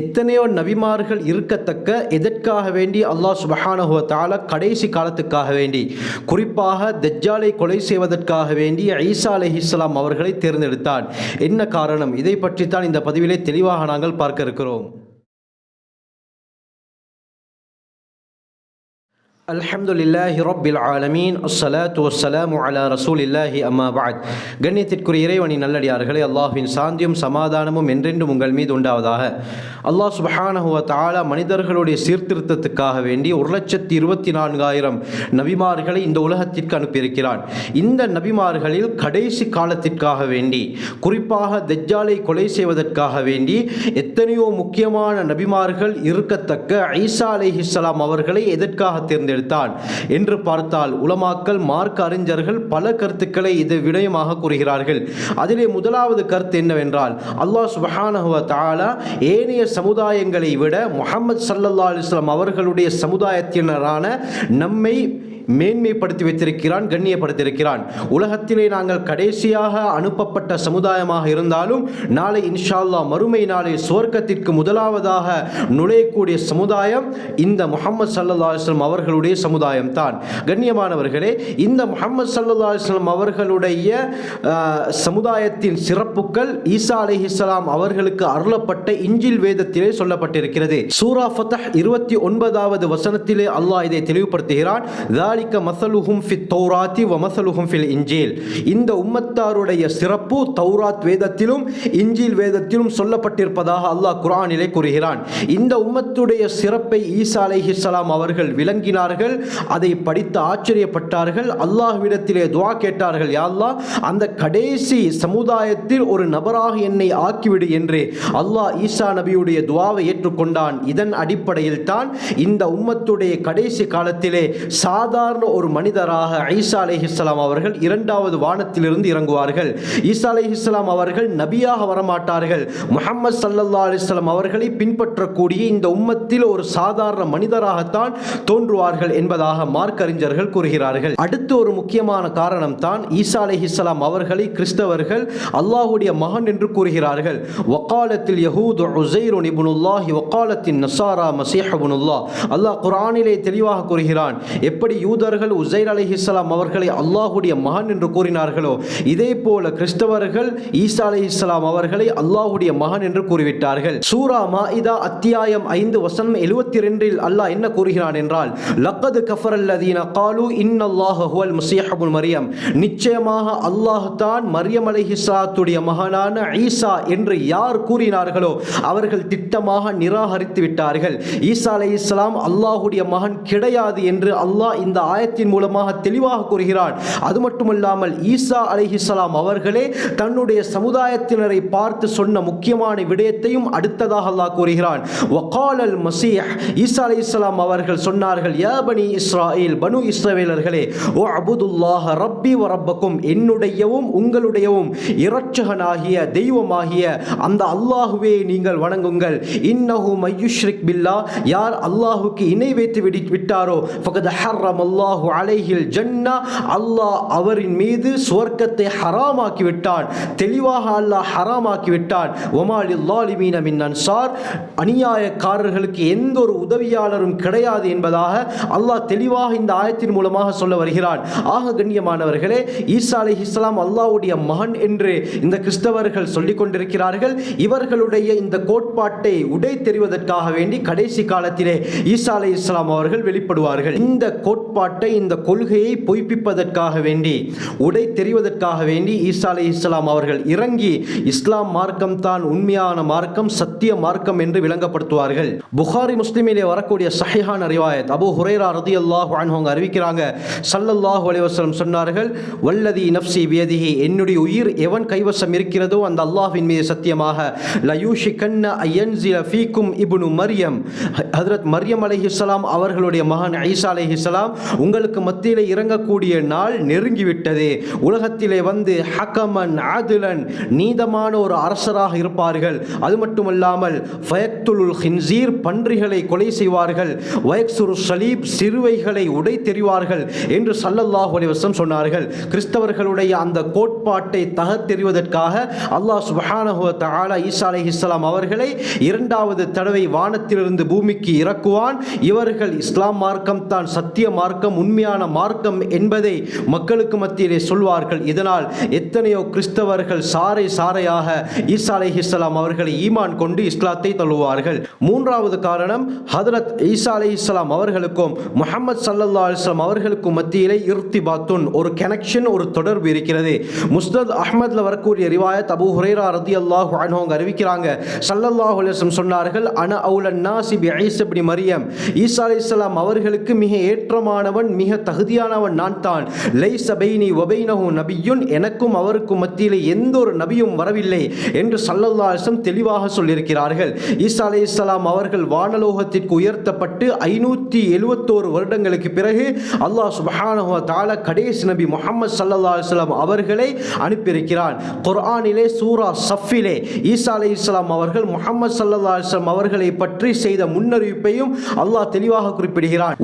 எத்தனையோ நபிமார்கள் இருக்கத்தக்க எதற்காக வேண்டி அல்லாஹ் சுபஹானஹுவ தஆலா கடைசி காலத்துக்காக வேண்டி குறிப்பாக தஜ்ஜாலை கொலை செய்வதற்காக வேண்டி ஐசா அலஹி இஸ்லாம் அவர்களை தேர்ந்தெடுத்தான். என்ன காரணம்? இதை பற்றித்தான் இந்த பதிவிலே தெளிவாக நாங்கள் பார்க்க இருக்கிறோம். அல்ஹம்துலில்லாஹி ரப்பில் ஆலமீன். அஸ்ஸலாத்து வஸ்ஸலாமு அலா ரசூலில்லாஹி அம்மா பஅத். கண்ணியத்திற்குரிய இறைவனின் நல்லடியார்களே அல்லாஹ்வின் சாந்தியும் சமாதானமும் என்றென்றும் உங்கள் மீது உண்டாவதாக. அல்லாஹ் சுப்ஹானஹு வ தஆலா மனிதர்களுடைய சீர்திருத்தத்துக்காக வேண்டி ஒரு லட்சத்தி இருபத்தி நான்காயிரம் நபிமார்களை இந்த உலகத்திற்கு அனுப்பியிருக்கிறான். இந்த நபிமார்களில் கடைசி காலத்திற்காக வேண்டி குறிப்பாக தஜ்ஜாலை கொலை செய்வதற்காக வேண்டி எத்தனையோ முக்கியமான நபிமார்கள் இருக்கத்தக்க ஈசா அலைஹிஸ்ஸலாம் அவர்களை எதற்காக தேர்ந்தெடுத்தான் என்று பார்த்தால் உலமாக்கல் மார்க்க அறிஞர்கள் பல கருத்துக்களை இது விடயமாக கூறுகிறார்கள். அதிலே முதலாவது கருத்து என்னவென்றால் அல்லாஹ் சுபஹானஹுவ தாலா ஏனைய சமுதாயங்களை விட முகமது சல்லல்லா அலிஸ்லாம் அவர்களுடைய சமுதாயத்தினரான நம்மை மேன்மைப்படுத்தி வைத்திருக்கிறான் கண்ணியப்படுத்தியிருக்கிறான். உலகத்திலே நாங்கள் கடைசியாக அனுப்பப்பட்ட சமுதாயமாக இருந்தாலும் நாளை இன்ஷா அல்லாஹ் மறுமை நாளை சுவர்க்கத்திற்கு முதலாவதாக நுழையக்கூடிய சமுதாயம் இந்த முகமது சல்லா அலுவலம் அவர்களுடைய சமுதாயம் தான் கண்ணியமானவர்களே இந்த முகமது சல்லா அலுவலம் அவர்களுடைய சமுதாயத்தின் சிறப்புகள் ஈசா அலிஹிஸ்லாம் அவர்களுக்கு அருளப்பட்ட இஞ்சில் வேதத்திலே சொல்லப்பட்டிருக்கிறது. சூரா ஃபத்தஹ் இருபத்தி ஒன்பதாவது வசனத்திலே அல்லாஹ் இதை தெளிவுபடுத்துகிறான். வதாலிக்க மசலுஹும் ஃபி தௌராத்தி வ மசலுஹும் ஃபில் இஞ்சில் இந்த உம்மத்தாருடைய சிறப்பு தௌராத் வேதத்திலும் இஞ்சில் வேதத்திலும் சொல்லப்பட்டிருப்பதாக அல்லாஹ் குரானிலே கூறுகிறான். இந்த உம்மத்துடைய சிறப்பை ஈசா அலைஹிஸ்லாம் அவர்கள் விளங்கினார்கள் அதை படித்து ஆச்சரியப்பட்டார்கள் அல்லாஹ்விடத்திலே துவா கேட்டார்கள் யாழ்லா அந்த கடைசி சமுதாயத்தில் ஒரு நபராக என்னை ஆக்கிவிடு என்று அல்லாஹ் ஈசா நபியுடைய துவாவை ஏற்றுக்கொண்டான். இதன் அடிப்படையில் தான் இந்த உம்மத்துடைய கடைசி காலத்திலே சாதா சாதாரண ஒரு மனிதராக ஈசா இஸ்லாம் அவர்கள் இரண்டாவது வானத்திலிருந்து இறங்குவார்கள். ஈசா அலைஹிஸ்ஸலாம் அவர்கள் நபியாக வரமாட்டார்கள். முகமது ஸல்லல்லாஹு அலிஸ்லாம் அவர்களை பின்பற்றக்கூடிய இந்த உம்மத்தில் ஒரு சாதாரண மனிதராகத்தான் தோன்றுவார்கள் என்பதாக மார்க்கறிஞர்கள் கூறுகிறார்கள். அடுத்து ஒரு முக்கியமான காரணம் தான் ஈசா அலைஹிஸ்ஸலாம் அவர்களை கிறிஸ்தவர்கள் அல்லாஹுடைய மகன் என்று கூறுகிறார்கள். வக்காலத்தில் யஹூது உசைருன் இப்னுல்லாஹி வக்காலத்தின் நசாரா மசீஹ் அல்லாஹ் குரானிலே தெளிவாக கூறுகிறான் எப்படி யூ யூதர்கள் உசைர் அலி இஸ்லாம் அவர்களை அல்லாஹுடைய மகன் என்று கூறினார்களோ இதே போல கிறிஸ்தவர்கள் ஈசா அலி இஸ்லாம் அவர்களை அல்லாஹுடைய மகன் என்று கூறிவிட்டார்கள். சூரா மாஇதா அத்தியாயம் ஐந்து வசனம் எழுபத்தி ரெண்டில் அல்லாஹ் என்ன கூறுகிறான் என்றால் லக்கது கஃபர் அல்லதீன காலு இன்னல்லாஹ ஹுவல் முசியஹபுல் மரியம். நிச்சயமாக அல்லாஹ் தான் மரியம் அலைஹிஸ்ஸலாத்துடைய மகனான ஈசா என்று யார் கூறினார்களோ அவர்கள் திட்டமாக நிராகரித்து விட்டார்கள். ஈசா அலை இஸ்லாம் அல்லாஹுடைய மகன் கிடையாது என்று அல்லாஹ் இந்த ஆயத்தின் மூலமாக தெளிவாக கூறுகிறான். அது மட்டுமல்லாமல் ஈசா அலிஹிஸ்லாம் அவர்களே தன்னுடைய சமுதாயத்தினரை பார்த்து சொன்ன முக்கியமான விடயத்தையும் அடுத்ததாக அல்லாஹ் கூறுகிறான். வகாலல் மசீஹ் ஈசா அலைஹிஸ்ஸலாம் அவர்கள் சொன்னார்கள் யா பனி இஸ்ராயில் பனு இஸ்ரவேலர்களே ஓ அபுதுல்லாஹ ரப்பி வ ரப்பக்கும் என்னுடையவும் உங்களுடையவும் இரட்சகனாகிய தெய்வமாகிய அந்த அல்லாஹுவே நீங்கள் வணங்குங்கள். இன்னஹு மையுஷ்ரிக் பில்லா யார் அல்லாஹுக்கு இணை வைத்து விடி விட்டாரோ ஃபகத் ஹர்ரம் அல்லாஹு அலைஹில் ஜன்னா அல்லாஹ் அவரின் மீது சுவர்க்கத்தை ஹராமாக்கி விட்டான் தெளிவாக அல்லாஹ் ஹராமாக்கி விட்டான் ஒமாலி லாலிமீன மின் அன்சார் அநியாயக்காரர்களுக்கு எந்த ஒரு உதவியாளரும் கிடையாது என்பதாக அல்லாஹ் தெளிவாக இந்த ஆயத்தின் மூலமாக சொல்ல வருகிறான். ஆக கண்ணியமானவர்களே ஈசா அலி இஸ்லாம் அல்லாஹ்வுடைய மகன் என்று இந்த கிறிஸ்தவர்கள் சொல்லிக் கொண்டிருக்கிறார்கள். இவர்களுடைய இந்த கோட்பாட்டை உடை தெரிவதற்காக வேண்டி கடைசி காலத்திலே ஈசா அலி இஸ்லாம் அவர்கள் வெளிப்படுவார்கள். இந்த கோட்பாடு கோட்பாட்டை இந்த கொள்கையை பொய்ப்பிப்பதற்காக வேண்டி உடை தெரிவதற்காக வேண்டி ஈசா அலி இஸ்லாம் அவர்கள் இறங்கி இஸ்லாம் மார்க்கம் தான் உண்மையான மார்க்கம் சத்திய மார்க்கம் என்று விளங்கப்படுத்துவார்கள். புகாரி முஸ்லிமிலே வரக்கூடிய சஹிஹான ரிவாயத் அபு ஹுரேரா ரதி அல்லாஹ் அவங்க அறிவிக்கிறாங்க. சல்லல்லாஹு அலைஹி சொன்னார்கள் வல்லதி நஃப்சி பியதிஹி என்னுடைய உயிர் எவன் கைவசம் இருக்கிறதோ அந்த அல்லாஹ்வின் மீது சத்தியமாக லயூஷிகன்ன ஐயன்சில ஃபீக்கும் இபுனு மரியம். ஹதரத் மரியம் அலைஹிஸ்ஸலாம் அவர்களுடைய மகன் ஐசா அலைஹிஸ்ஸலாம் உங்களுக்கு மத்தியில் இறங்கக்கூடிய நாள் நெருங்கிவிட்டது. உலகத்திலே வந்து ஹக்கமன் ஆதிலன் நீதமான ஒரு அரசராக இருப்பார்கள். அது மட்டுமல்லாமல் ஃபயக்துலுல் ஹின்சீர் பன்றிகளை கொலை செய்வார்கள். வயக்சுரு சலீப் சிறுவைகளை உடை தெரிவார்கள் என்று சல்லல்லாஹ் அலைஹி சொன்னார்கள். கிறிஸ்தவர்களுடைய அந்த கோட்பாட்டை தகர்த்தெறிவதற்காக அல்லாஹ் சுபஹானஹுவ வ தஆலா ஈசா இஸ்லாம் அவர்களை இரண்டாவது தடவை வானத்திலிருந்து பூமிக்கு இறக்குவான். இவர்கள் இஸ்லாம் மார்க்கம் தான் சத்திய மார்க்கம் மார்க்கம் உண்மையான மார்க்கம் என்பதை மக்களுக்கு மத்தியிலே சொல்வார்கள். இதனால் எத்தனையோ கிறிஸ்தவர்கள் சாறை சாறையாக ஈசா அலை இஸ்லாம் அவர்களை ஈமான் கொண்டு இஸ்லாத்தை தழுவார்கள் மூன்றாவது காரணம் ஹதரத் ஈசா அலை இஸ்லாம் அவர்களுக்கும் முகமது சல்லா அலிஸ்லாம் அவர்களுக்கும் மத்தியிலே இர்த்திபாத்துன் ஒரு கனெக்ஷன் ஒரு தொடர்பு இருக்கிறது. முஸ்தத் அஹ்மத்ல வரக்கூடிய ரிவாயத் அபு ஹுரேரா ரதி அல்லாஹ் அவங்க அறிவிக்கிறாங்க. சல்லல்லாஹ் அலிஸ்லம் சொன்னார்கள் அன அவுலன் நாசிபி பி மரியம். ஈசா அலைஹிஸ்ஸலாம் அவர்களுக்கு மிக ஏற்றமான தகுதியானவன் மிக தகுதியானவன் நான் தான் லை சபைனி ஒபைனஹு நபியுன் எனக்கும் அவருக்கும் மத்தியிலே எந்த ஒரு நபியும் வரவில்லை என்று சல்லல்லாசம் தெளிவாக சொல்லியிருக்கிறார்கள். ஈசா அலைஹிஸ்ஸலாம் அவர்கள் வானலோகத்திற்கு உயர்த்தப்பட்டு ஐநூற்றி எழுபத்தோரு வருடங்களுக்கு பிறகு அல்லாஹ் சுப்ஹானஹு வ தஆலா கடைசி நபி முகமது ஸல்லல்லாஹு அலுவலாம் அவர்களை அனுப்பியிருக்கிறான். குர்ஆனிலே சூரா சஃபிலே ஈசா அலைஹிஸ்ஸலாம் அவர்கள் முகமது ஸல்லல்லாஹு அலுவலாம் அவர்களை பற்றி செய்த முன்னறிவிப்பையும் அல்லாஹ் தெளிவாக குறிப்பிடுகிறான்.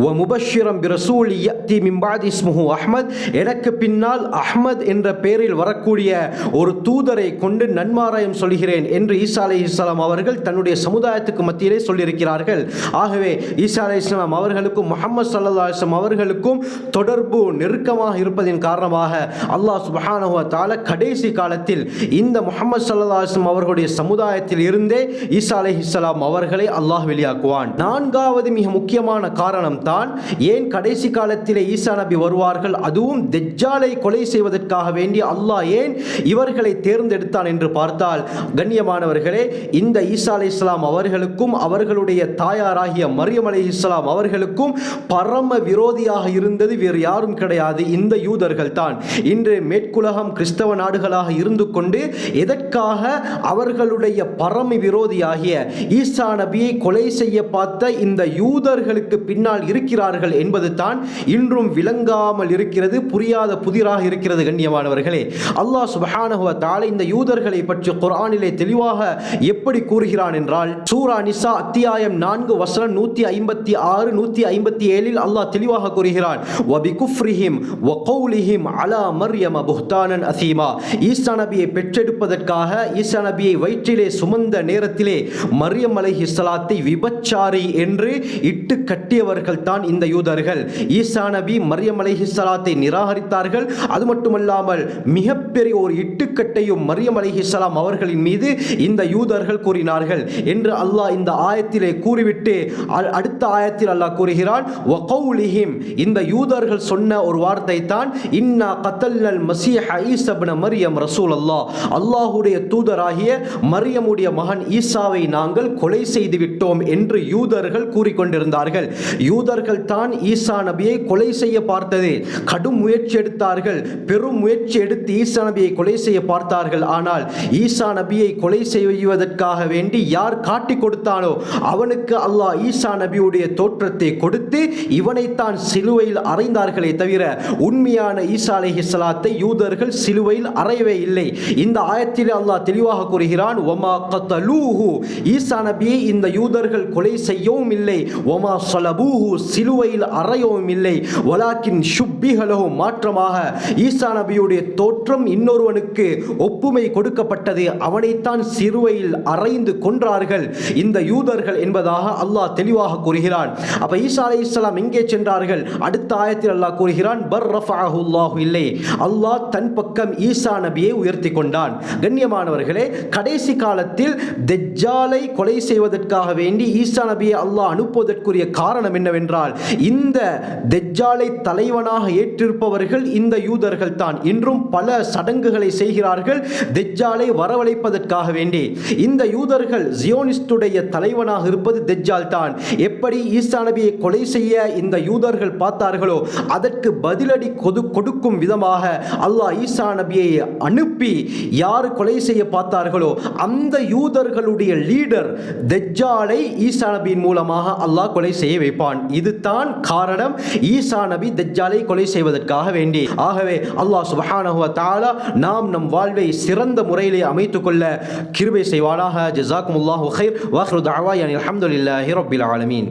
ரசூல் யத்தி மிம்பாத் இஸ்முஹு அஹ்மத். எனக்கு பின்னால் அஹ்மத் என்ற பெயரில் வரக்கூடிய ஒரு தூதரை கொண்டு நன்மாராயம் சொல்கிறேன் என்று ஈசா அலைஹிஸ்ஸலாம் அவர்கள் தன்னுடைய சமுதாயத்துக்கு மத்தியிலே சொல்லியிருக்கிறார்கள். ஆகவே ஈசா அலைஹிஸ்ஸலாம் அவர்களுக்கும் முகமது சல்லா இஸ்லாம் அவர்களுக்கும் தொடர்பு நெருக்கமாக இருப்பதின் காரணமாக அல்லாஹ் சுப்ஹானஹு வ கடைசி காலத்தில் இந்த முகமது சல்லா இஸ்லாம் அவர்களுடைய சமுதாயத்தில் இருந்தே ஈசா அலைஹிஸ்ஸலாம் அவர்களை அல்லாஹ் வெளியாக்குவான். நான்காவது மிக முக்கியமான காரணம் தான் ஏன் கடைசி காலத்திலே ஈசா நபி வருவார்கள். அதுவும் தெஜ்ஜாலை கொலை செய்வதற்காக வேண்டி அல்லாஹ் ஏன் இவர்களை தேர்ந்தெடுத்தான் என்று பார்த்தால் கண்ணியமானவர்களே இந்த ஈசா அலை இஸ்லாம் அவர்களுக்கும் அவர்களுடைய தாயாராகிய மரியம் அலை இஸ்லாம் அவர்களுக்கும் பரம விரோதியாக இருந்தது வேறு யாரும் கிடையாது. இந்த யூதர்கள் தான் இன்று மேற்குலகம் கிறிஸ்தவ நாடுகளாக இருந்து கொண்டு எதற்காக அவர்களுடைய பரம விரோதியாகிய ஈசா நபியை கொலை செய்ய பார்த்த இந்த யூதர்களுக்கு பின்னால் இருக்கிறார்கள் என்பது தான் இன்றும் விளங்காமல் இருக்கிறது புரியாத புதிராக இருக்கிறது கண்ணியமானவர்களே. அல்லாஹ் சுபஹானஹுவ வ இந்த யூதர்களை பற்றி குரானிலே தெளிவாக எப்படி கூறுகிறான் என்றால் சூரா நிசா அத்தியாயம் நான்கு வசனம் நூற்றி ஐம்பத்தி ஆறு நூற்றி ஐம்பத்தி ஏழில் அல்லாஹ் தெளிவாக கூறுகிறான். வபி குஃப்ரிஹிம் வகௌலிஹிம் அலா மர்யம புஹ்தானன் அசீமா. ஈசா நபியை பெற்றெடுப்பதற்காக ஈசா நபியை வயிற்றிலே சுமந்த நேரத்திலே மரியம் அலை இஸ்லாத்தை விபச்சாரி என்று இட்டு கட்டியவர்கள் தான் இந்த யூதர்கள். ஈசா நபி மரியம் அலைஹி ஸலாத்தை நிராகரித்தார்கள். அது மட்டுமல்லாமல் மிகப்பெரிய ஒரு இட்டுக்கட்டையும் மரியம் அலைஹி ஸலாம் அவர்களின் மீது இந்த யூதர்கள் கூறினார்கள் என்று அல்லாஹ் இந்த ஆயத்திலே கூறிவிட்டு அடுத்த ஆயத்தில் அல்லாஹ் கூறுகிறான் இந்த யூதர்கள் சொன்ன ஒரு வார்த்தை தான் இன்னா கத்தல்லல் மசீஹ ஈசா மரியம் ரசூல் அல்லாஹ் அல்லாஹுடைய தூதராகிய மரியமுடைய மகன் ஈசாவை நாங்கள் கொலை செய்து விட்டோம் என்று யூதர்கள் கூறிக்கொண்டிருந்தார்கள். யூதர்கள் தான் ஈசா நபியை கொலை செய்ய பார்த்தது. கடும் முயற்சி எடுத்தார்கள். பெரும் முயற்சி எடுத்து ஈசா நபியை கொலை செய்ய பார்த்தார்கள். ஆனால் ஈசா நபியை கொலை செய்வதற்காக வேண்டி யார் காட்டி கொடுத்தானோ அவனுக்கு அல்லாஹ் ஈசா நபியுடைய தோற்றத்தை கொடுத்து இவனைத்தான் சிலுவையில் அறைந்தார்களே தவிர உண்மையான ஈசா அலைஹி யூதர்கள் சிலுவையில் அறையவே இல்லை. இந்த ஆயத்தில் அல்லாஹ் தெளிவாக கூறுகிறான் ஒமா கத்தலூஹு. ஈசா நபியை இந்த யூதர்கள் கொலை செய்யவும் இல்லை. ஒமா சலபூஹு. சிலுவையில் அறையவும் இல்லை. வலாக்கின் ஷுப்பிகளோ மாற்றமாக ஈசா நபியுடைய தோற்றம் இன்னொருவனுக்கு ஒப்புமை கொடுக்கப்பட்டது. அவனைத்தான் சிறுவையில் அறைந்து கொன்றார்கள். இந்த யூதர்கள் என்பதாக அல்லாஹ் தெளிவாக கூறுகிறான். அப்ப ஈசா அலை இஸ்லாம் எங்கே சென்றார்கள்? அடுத்த ஆயத்தில் அல்லாஹ் கூறுகிறான் பர் ரஃபாஹுல்லாஹு இல்லை அல்லாஹ் தன் பக்கம் ஈசா நபியை உயர்த்தி கொண்டான். கண்ணியமானவர்களே கடைசி காலத்தில் தெஜ்ஜாலை கொலை செய்வதற்காக வேண்டி ஈசா நபியை அல்லாஹ் அனுப்புவதற்குரிய காரணம் என்னவென்றால் இந்த தெஜ்ஜாலை தலைவனாக ஏற்றிருப்பவர்கள் இந்த யூதர்கள் தான் இன்றும் பல சடங்குகளை செய்கிறார்கள். தெஜ்ஜாலை வரவழைப்பதற்காக வேண்டி. இந்த யூதர்கள் ஜியோனிஸ்டுடைய தலைவனாக இருப்பது தெஜ்ஜால் தான் எப்படி ஈசா நபியை கொலை செய்ய இந்த யூதர்கள் பார்த்தார்களோ அதற்கு பதிலடி கொடு கொடுக்கும் விதமாக அல்லாஹ் ஈசா நபியை அனுப்பி யார் கொலை செய்ய பார்த்தார்களோ அந்த யூதர்களுடைய லீடர் தெஜ்ஜாலை ஈசா நபியின் மூலமாக அல்லாஹ் கொலை செய்ய வைப்பான். இதுதான் காரணம். காரணம் ஈசா நபி தஜ்ஜாலை கொலை செய்வதற்காக வேண்டி. ஆகவே அல்லாஹ் சுபஹானஹுவ தாலா நாம் நம் வாழ்வை சிறந்த முறையிலே அமைத்துக் கொள்ள கிருபை செய்வானாக. ஜசாக் அல்லாஹு ஹைர் வாஹ்ரு தாவா அனில் அஹமதுல்லாஹி ரபில் ஆலமீன்.